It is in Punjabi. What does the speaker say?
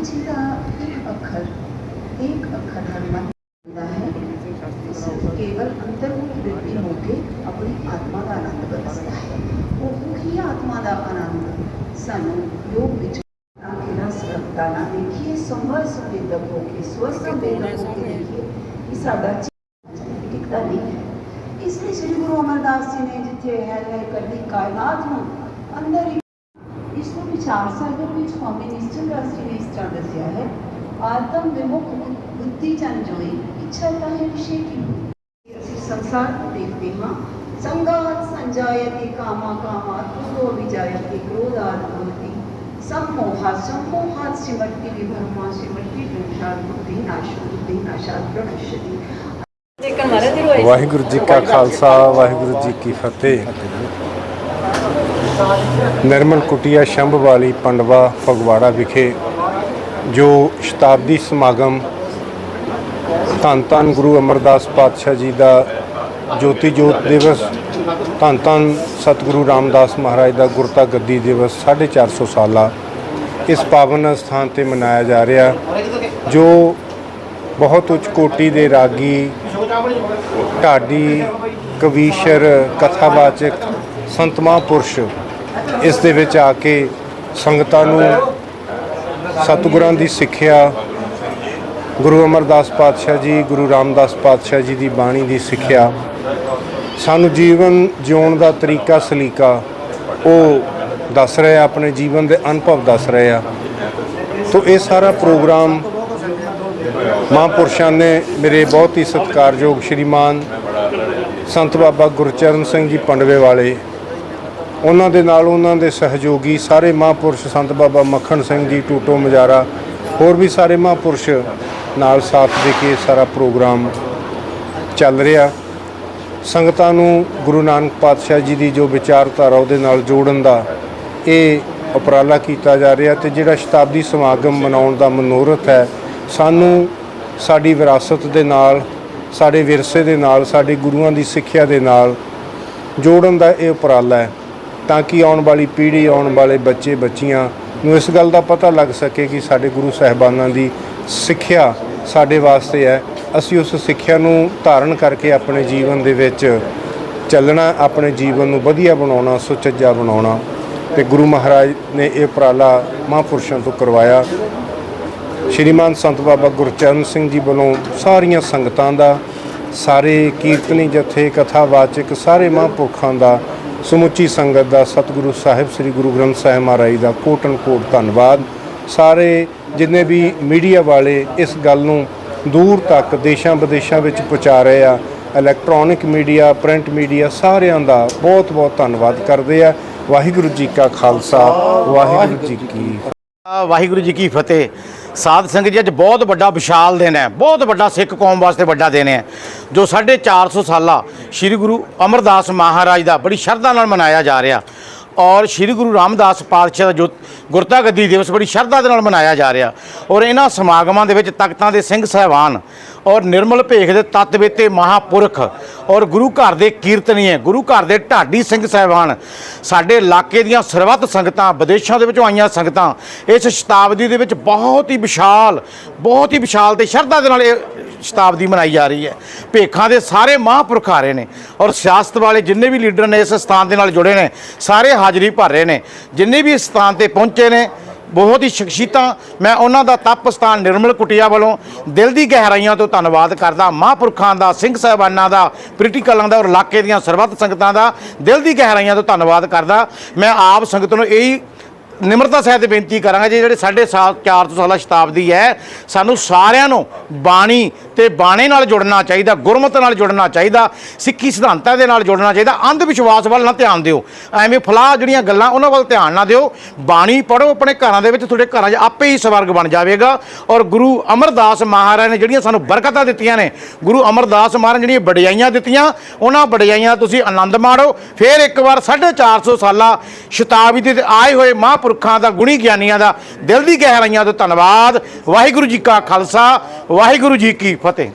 ਗੁਰੂ ਜੀ ਦਾ ਇੱਕ ਅੱਖਰ ਇੱਕ ਅੱਖਰ ਹਰ ਮਨ ਦਾ ਹੈ ਸਿਰਫ ਕੇਵਲ ਅੰਤਰਮੁਖ ਬਿਰਤੀ ਹੋ ਕੇ ਆਪਣੀ ਆਤਮਾ ਦਾ ਆਨੰਦ ਬਰਸਦਾ ਹੈ ਉਹ ਹੀ ਆਤਮਾ ਦਾ ਆਨੰਦ ਸਾਨੂੰ ਯੋਗ ਵਿੱਚ ਕਿ ਰਸ ਰਖਤਾ ਨਾ ਦੇਖੀਏ ਸੰਭਰ ਸੰਵੇਦਕ ਹੋ ਕੇ ਸਵਸਥ ਸੰਵੇਦਕ ਹੋ ਕੇ ਦੇਖੀਏ ਕਿ ਸਾਡਾ ਚਿੱਤ ਟਿਕਦਾ ਨਹੀਂ ਹੈ ਇਸ ਲਈ ਵਿਚਾਰ ਸਾਗਰ ਵਿੱਚ ਸਵਾਮੀ ਨਿਸ਼ਚਲ ਦਾਸ ਜੀ ਨੇ ਇਸ ਤਰ੍ਹਾਂ ਦੱਸਿਆ ਹੈ। ਆਤਮ ਵਿਮੁਖ ਬੁੱਧੀ ਜਨ ਜੋਈ ਇੱਛਾ ਤਾਂ ਹੈ ਵਿਸ਼ੇ ਕੀ ਅਸੀਂ ਸੰਸਾਰ ਨੂੰ ਦੇਖਦੇ ਹਾਂ। ਸੰਗਾਤ ਸੰਜਾਇਤੀ ਕਾਮਾ ਕਾਮਾ ਕ੍ਰੋਧੋ ਵਿਜਾਇਤੀ ਕ੍ਰੋਧਾਤ ਵਿਭਰਮਾ ਸਿਮਰਤੀ ਦੁਸ਼ਾਤ ਬੁੱਧੀ ਨਾਸ਼ੋ ਬੁੱਧੀ ਨਾਸ਼ਾਤ ਪ੍ਰਣਸ਼ਤੀ ਜੇਕਰ ਮਹਾਰਾਜ ਜੀ ਰੋਏ ਵਾਹਿਗੁਰੂ ਜੀ ਕਾ ਖਾਲਸਾ ਵਾਹਿਗੁਰੂ ਜੀ ਕੀ ਫਤਿਹ। ਨਿਰਮਲ ਕੁਟੀਆ ਸ਼ੰਭ ਵਾਲੀ ਪੰਡਵਾ, ਫਗਵਾੜਾ ਵਿਖੇ ਜੋ ਸ਼ਤਾਬਦੀ ਸਮਾਗਮ ਧੰਨ ਧੰਨ ਗੁਰੂ ਅਮਰਦਾਸ ਪਾਤਸ਼ਾਹ ਜੀ ਦਾ ਜੋਤੀ ਜੋਤ ਦਿਵਸ, ਧੰਨ ਧੰਨ ਸਤਿਗੁਰੂ ਰਾਮਦਾਸ ਮਹਾਰਾਜ ਦਾ ਗੁਰਤਾ ਗੱਦੀ ਦਿਵਸ 450 ਸਾਲਾ ਇਸ ਪਾਵਨ ਸਥਾਨ ਤੇ ਮਨਾਇਆ ਜਾ ਰਿਹਾ, ਜੋ ਬਹੁਤ ਉੱਚ ਕੋਟੀ ਦੇ ਰਾਗੀ, ਢਾਡੀ, ਕਵੀਸ਼ਰ, ਕਥਾਵਾਚਕ, ਸੰਤ ਪੁਰਸ਼ ਇਸ ਦੇ ਵਿੱਚ ਆ ਕੇ ਸੰਗਤਾਂ ਨੂੰ ਸਤਿਗੁਰਾਂ ਦੀ ਸਿੱਖਿਆ, ਗੁਰੂ ਅਮਰਦਾਸ ਪਾਤਸ਼ਾਹ ਜੀ, ਗੁਰੂ ਰਾਮਦਾਸ ਪਾਤਸ਼ਾਹ ਜੀ ਦੀ ਬਾਣੀ ਦੀ ਸਿੱਖਿਆ, ਸਾਨੂੰ ਜੀਵਨ ਜਿਉਣ ਦਾ ਤਰੀਕਾ, ਸਲੀਕਾ, ਉਹ ਦੱਸ ਰਹੇ ਆ, ਆਪਣੇ ਜੀਵਨ ਦੇ ਅਨੁਭਵ ਦੱਸ ਰਹੇ ਆ। ਤੋ ਇਹ ਸਾਰਾ ਪ੍ਰੋਗਰਾਮ ਮਹਾਂਪੁਰਸ਼ਾਂ ਨੇ ਮੇਰੇ ਬਹੁਤ ਹੀ ਸਤਿਕਾਰਯੋਗ ਸ਼੍ਰੀਮਾਨ ਸੰਤ ਬਾਬਾ ਗੁਰਚਰਨ ਸਿੰਘ ਜੀ ਪੰਡਵੇ ਵਾਲੇ ਉਹਨਾਂ ਦੇ ਨਾਲ ਉਹਨਾਂ ਦੇ ਸਹਿਯੋਗੀ ਸਾਰੇ ਮਹਾਂਪੁਰਸ਼ ਸੰਤ ਬਾਬਾ ਮੱਖਣ ਸਿੰਘ ਜੀ, ਟੂਟੋ ਮਜਾਰਾ, ਹੋਰ ਵੀ ਸਾਰੇ ਮਹਾਂਪੁਰਸ਼ ਨਾਲ ਸਾਥ ਦੇ ਕੇ ਸਾਰਾ ਪ੍ਰੋਗਰਾਮ ਚੱਲ ਰਿਹਾ। ਸੰਗਤਾਂ ਨੂੰ ਗੁਰੂ ਨਾਨਕ ਪਾਤਸ਼ਾਹ ਜੀ ਦੀ ਜੋ ਵਿਚਾਰਧਾਰਾ ਉਹਦੇ ਨਾਲ ਜੋੜਨ ਦਾ ਇਹ ਉਪਰਾਲਾ ਕੀਤਾ ਜਾ ਰਿਹਾ ਤੇ ਜਿਹੜਾ ਸ਼ਤਾਬਦੀ ਸਮਾਗਮ ਮਨਾਉਣ ਦਾ ਮਨੋਰਥ ਹੈ, ਸਾਨੂੰ ਸਾਡੀ ਵਿਰਾਸਤ ਦੇ ਨਾਲ, ਸਾਡੇ ਵਿਰਸੇ ਦੇ ਨਾਲ, ਸਾਡੇ ਗੁਰੂਆਂ ਦੀ ਸਿੱਖਿਆ ਦੇ ਨਾਲ ਜੋੜਨ ਦਾ ਇਹ ਉਪਰਾਲਾ ਹੈ। ਤਾਂ ਕਿ ਆਉਣ ਵਾਲੀ ਪੀੜ੍ਹੀ, ਆਉਣ ਵਾਲੇ ਬੱਚੇ, ਬੱਚੀਆਂ ਨੂੰ ਇਸ ਗੱਲ ਦਾ ਪਤਾ ਲੱਗ ਸਕੇ ਕਿ ਸਾਡੇ ਗੁਰੂ ਸਾਹਿਬਾਨਾਂ ਦੀ ਸਿੱਖਿਆ ਸਾਡੇ ਵਾਸਤੇ ਹੈ। ਅਸੀਂ ਉਸ ਸਿੱਖਿਆ ਨੂੰ ਧਾਰਨ ਕਰਕੇ ਆਪਣੇ ਜੀਵਨ ਦੇ ਵਿੱਚ ਚੱਲਣਾ, ਆਪਣੇ ਜੀਵਨ ਨੂੰ ਵਧੀਆ ਬਣਾਉਣਾ, ਸੁਚੱਜਾ ਬਣਾਉਣਾ ਤੇ ਗੁਰੂ ਮਹਾਰਾਜ ਨੇ ਇਹ ਉਪਰਾਲਾ ਮਹਾਂਪੁਰਸ਼ਾਂ ਤੋਂ ਕਰਵਾਇਆ। ਸ਼੍ਰੀਮਾਨ ਸੰਤ ਬਾਬਾ ਗੁਰਚਰਨ ਸਿੰਘ ਜੀ ਵੱਲੋਂ ਸਾਰੀਆਂ ਸੰਗਤਾਂ ਦਾ, ਸਾਰੇ ਕੀਰਤਨੀ, ਜਥੇ ਕਥਾਵਾਚਕ ਸਾਰੇ ਮਹਾਂਪੁਰਖਾਂ ਦਾ ਸਮੁੱਚੀ ਸੰਗਤ ਦਾ ਸਤਿਗੁਰੂ ਸਾਹਿਬ ਸ੍ਰੀ ਗੁਰੂ ਗ੍ਰੰਥ ਸਾਹਿਬ ਮਹਾਰਾਜ ਦਾ ਕੋਟਨ ਕੋਟ ਧੰਨਵਾਦ। ਸਾਰੇ ਜਿੰਨੇ ਵੀ ਮੀਡੀਆ ਵਾਲੇ ਇਸ ਗੱਲ ਨੂੰ ਦੂਰ ਤੱਕ ਦੇਸ਼ਾਂ ਵਿਦੇਸ਼ਾਂ ਵਿੱਚ ਪਹੁੰਚਾ ਰਹੇ ਆ ਇਲੈਕਟ੍ਰੋਨਿਕ ਮੀਡੀਆ ਪ੍ਰਿੰਟ ਮੀਡੀਆ ਸਾਰਿਆਂ ਦਾ ਬਹੁਤ ਬਹੁਤ ਧੰਨਵਾਦ ਕਰਦੇ ਆ। ਵਾਹਿਗੁਰੂ ਜੀ ਕਾ ਖਾਲਸਾ, ਵਾਹਿਗੁਰੂ ਜੀ ਕੀ ਵਾਹਿਗੁਰੂ ਜੀ ਕੀ ਫਤਿਹ। ਸਾਧ ਸੰਗਤ ਜੀ, ਅੱਜ ਬਹੁਤ ਵੱਡਾ ਵਿਸ਼ਾਲ ਦਿਨ ਹੈ। ਬਹੁਤ ਵੱਡਾ ਸਿੱਖ ਕੌਮ ਵਾਸਤੇ ਵੱਡਾ ਦਿਨ ਹੈ। ਜੋ 450 ਸਾਲਾ ਸ੍ਰੀ ਗੁਰੂ ਅਮਰਦਾਸ ਮਹਾਰਾਜ ਦਾ ਬੜੀ ਸ਼ਰਧਾ ਨਾਲ ਮਨਾਇਆ ਜਾ ਰਿਹਾ। ਔਰ ਸ੍ਰੀ ਗੁਰੂ ਰਾਮਦਾਸ ਪਾਤਸ਼ਾਹ ਦਾ ਜੋ ਗੁਰਤਾ ਗੱਦੀ ਦਿਵਸ ਬੜੀ ਸ਼ਰਧਾ ਦੇ ਨਾਲ ਮਨਾਇਆ ਜਾ ਰਿਹਾ। ਔਰ ਇਹਨਾਂ ਸਮਾਗਮਾਂ ਦੇ ਵਿੱਚ ਤਖਤਾਂ ਦੇ ਸਿੰਘ ਸਹਿਬਾਨ ਔਰ ਨਿਰਮਲ ਭੇਖ ਦੇ ਤੱਤ ਵੇਤੇ ਮਹਾਪੁਰਖ ਔਰ ਗੁਰੂ ਘਰ ਦੇ ਕੀਰਤਨੀਏ, ਗੁਰੂ ਘਰ ਦੇ ਢਾਡੀ ਸਿੰਘ ਸਹਿਬਾਨ, ਸਾਡੇ ਇਲਾਕੇ ਦੀਆਂ ਸਰਬੱਤ ਸੰਗਤਾਂ, ਵਿਦੇਸ਼ਾਂ ਦੇ ਵਿੱਚੋਂ ਆਈਆਂ ਸੰਗਤਾਂ, ਇਸ ਸ਼ਤਾਬਦੀ ਦੇ ਵਿੱਚ ਬਹੁਤ ਹੀ ਵਿਸ਼ਾਲ, ਬਹੁਤ ਹੀ ਵਿਸ਼ਾਲ ਤੇ ਸ਼ਰਧਾ ਦੇ ਨਾਲ ਇਹ ਸ਼ਤਾਬਦੀ ਮਨਾਈ ਜਾ ਰਹੀ ਹੈ। ਭੇਖਾਂ ਦੇ ਸਾਰੇ ਮਹਾਂਪੁਰਖ ਆ ਰਹੇ ਨੇ ਔਰ ਸਿਆਸਤ ਵਾਲੇ ਜਿੰਨੇ ਵੀ ਲੀਡਰ ਨੇ ਇਸ ਸਥਾਨ ਦੇ ਨਾਲ ਜੁੜੇ ਨੇ, ਸਾਰੇ ਹਾਜ਼ਰੀ ਭਰ ਰਹੇ ਨੇ। ਜਿੰਨੇ ਵੀ ਇਸ ਸਥਾਨ ਤੇ ਪਹੁੰਚੇ ਨੇ, ਬਹੁਤ ਹੀ ਸ਼ਖਸੀਅਤਾਂ ਮੈਂ ਉਹਨਾਂ ਦਾ ਤਪ ਸਥਾਨ ਨਿਰਮਲ ਕੁਟੀਆ ਵੱਲੋਂ ਦਿਲ ਦੀ ਗਹਿਰਾਈਆਂ ਤੋਂ ਧੰਨਵਾਦ ਕਰਦਾ। ਮਹਾਂਪੁਰਖਾਂ ਦਾ, ਸਿੰਘ ਸਾਹਿਬਾਨਾਂ ਦਾ ਪ੍ਰੀਟੀਕਲਾਂ ਦਾ ਔਰ ਇਲਾਕੇ ਦੀਆਂ ਸਰਬੱਤ ਸੰਗਤਾਂ ਦਾ ਦਿਲ ਦੀ ਗਹਿਰਾਈਆਂ ਤੋਂ ਧੰਨਵਾਦ ਕਰਦਾ। ਮੈਂ ਆਪ ਸੰਗਤ ਨੂੰ ਇਹੀ ਨਿਮਰਤਾ ਸਹਿਤ ਬੇਨਤੀ ਕਰਾਂਗਾ ਜੀ, ਜਿਹੜੇ ਸਾਡੇ ਸਾਲ 400 ਸਾਲਾ ਸ਼ਤਾਬਦੀ ਹੈ, ਸਾਨੂੰ ਸਾਰਿਆਂ ਨੂੰ ਬਾਣੀ ਤੇ ਬਾਣੇ ਨਾਲ ਜੁੜਨਾ ਚਾਹੀਦਾ, ਗੁਰਮਤ ਨਾਲ ਜੁੜਨਾ ਚਾਹੀਦਾ, ਸਿੱਖੀ ਸਿਧਾਂਤਾਂ ਦੇ ਨਾਲ ਜੁੜਨਾ ਚਾਹੀਦਾ, ਅੰਧ ਵਿਸ਼ਵਾਸ ਵੱਲ ਨਾ ਧਿਆਨ ਦਿਓ। ਐਵੇਂ ਫਲਾਹ ਜਿਹੜੀਆਂ ਗੱਲਾਂ ਉਹਨਾਂ ਵੱਲ ਧਿਆਨ ਨਾ ਦਿਓ। ਬਾਣੀ ਪੜੋ ਆਪਣੇ ਘਰਾਂ ਦੇ ਵਿੱਚ, ਤੁਹਾਡੇ ਘਰਾਂ 'ਚ ਆਪੇ ਹੀ ਸਵਰਗ ਬਣ ਜਾਵੇਗਾ। ਔਰ ਗੁਰੂ ਅਮਰਦਾਸ ਮਹਾਰਾਜ ਨੇ ਜਿਹੜੀਆਂ ਸਾਨੂੰ ਬਰਕਤਾਂ ਦਿੱਤੀਆਂ ਨੇ, ਗੁਰੂ ਅਮਰਦਾਸ ਮਹਾਰਾਜ ਨੇ ਜਿਹੜੀਆਂ ਵਡਿਆਈਆਂ ਦਿੱਤੀਆਂ, ਉਹਨਾਂ ਵਡਿਆਈਆਂ ਦਾ ਤੁਸੀਂ ਆਨੰਦ ਮਾਣੋ। ਫਿਰ ਇੱਕ ਵਾਰ 450 ਸਾਲਾ ਸ਼ਤਾਬਦੀ ਤੇ ਆਏ ਹੋਏ ਮਹਾਂਪੁਰ ਪੁਰਖਾਂ ਦਾ ਗੁਣੀ ਗਿਆਨੀਆਂ ਦਾ ਦਿਲ ਦੀ ਗਹਿਰਾਈਆਂ ਤੋਂ ਧੰਨਵਾਦ। ਵਾਹਿਗੁਰੂ ਜੀ ਕਾ ਖਾਲਸਾ, ਵਾਹਿਗੁਰੂ ਜੀ ਕੀ ਫਤਿਹ।